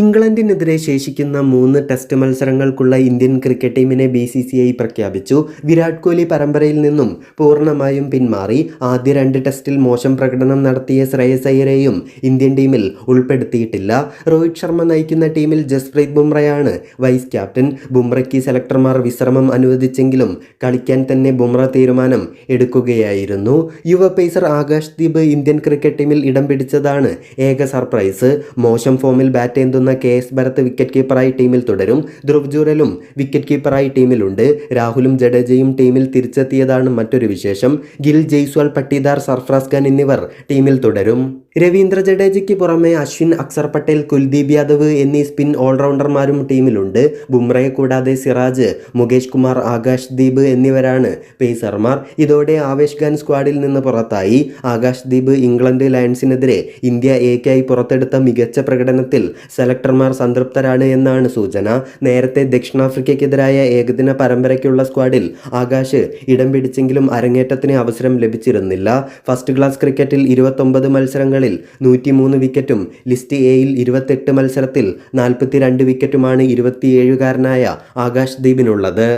ഇംഗ്ലണ്ടിനെതിരെ ശേഷിക്കുന്ന മൂന്ന് ടെസ്റ്റ് മത്സരങ്ങൾക്കുള്ള ഇന്ത്യൻ ക്രിക്കറ്റ് ടീമിനെ ബി സി സി ഐ പ്രഖ്യാപിച്ചു. വിരാട് കോഹ്ലി പരമ്പരയിൽ നിന്നും പൂർണമായും പിന്മാറി. ആദ്യ രണ്ട് ടെസ്റ്റിൽ മോശം പ്രകടനം നടത്തിയ ശ്രേയസ് അയ്യരെയും ഇന്ത്യൻ ടീമിൽ ഉൾപ്പെടുത്തിയിട്ടില്ല. രോഹിത് ശർമ്മ നയിക്കുന്ന ടീമിൽ ജസ്പ്രീത് ബുംറയാണ് വൈസ് ക്യാപ്റ്റൻ. ബുംറയ്ക്ക് സെലക്ടർമാർ വിശ്രമം അനുവദിച്ചെങ്കിലും കളിക്കാൻ തന്നെ ബുംറ തീരുമാനം എടുക്കുകയായിരുന്നു. യുവ pacer Akash Deep Indian cricket ടീമിൽ ഇടം പിടിച്ചതാണ് ഏക സർപ്രൈസ്. മോശം ഫോമിൽ ബാറ്റ് ഏന്തുന്ന കെ എസ് ഭരത് വിക്കറ്റ് കീപ്പറായി ടീമിൽ തുടരും. ധ്രുവ് ജുറലും വിക്കറ്റ് കീപ്പറായി ടീമിലുണ്ട് രാഹുലും ജഡേജയും ടീമിൽ തിരിച്ചെത്തിയതാണ് മറ്റൊരു വിശേഷം. ഗിൽ ജയ്സ്വാൾ പട്ടിദാർ സർഫ്രാസ് ഖാൻ എന്നിവർ ടീമിൽ തുടരും. രവീന്ദ്ര ജഡേജയ്ക്ക് പുറമെ അശ്വിൻ അക്സർ പട്ടേൽ കുൽദീപ് യാദവ് എന്നീ സ്പിൻ ഓൾറൗണ്ടർമാരും ടീമിലുണ്ട് ബുംറയെ കൂടാതെ സിറാജ് മുകേഷ് കുമാർ ആകാശ് ദീപ് എന്നിവരാണ് പേസർമാർ ഇതോടെ ആവേശ് ഖാൻ സ്ക്വാഡിൽ നിന്ന് പുറത്തായി. ആകാശ് ദീപ് ഇംഗ്ലണ്ട് ലയൺസിനെതിരെ ഇന്ത്യ എക്കായി പുറത്തെടുത്ത മികച്ച പ്രകടനത്തിൽ സെലക്ടർമാർ സംതൃപ്തരാണ് എന്നാണ് സൂചന. നേരത്തെ ദക്ഷിണാഫ്രിക്കയ്ക്കെതിരായ ഏകദിന പരമ്പരയ്ക്കുള്ള സ്ക്വാഡിൽ ആകാശ് ഇടം പിടിച്ചെങ്കിലും അരങ്ങേറ്റത്തിന് അവസരം ലഭിച്ചിരുന്നില്ല. ഫസ്റ്റ് ക്ലാസ് ക്രിക്കറ്റിൽ ഇരുപത്തൊമ്പത് മത്സരങ്ങളിൽ നൂറ്റിമൂന്ന് വിക്കറ്റും ലിസ്റ്റ് എയിൽ ഇരുപത്തെട്ട് മത്സരത്തിൽ നാൽപ്പത്തിരണ്ട് വിക്കറ്റുമാണ് ഇരുപത്തിയേഴുകാരനായ ആകാശ് ദീപിനുള്ളത്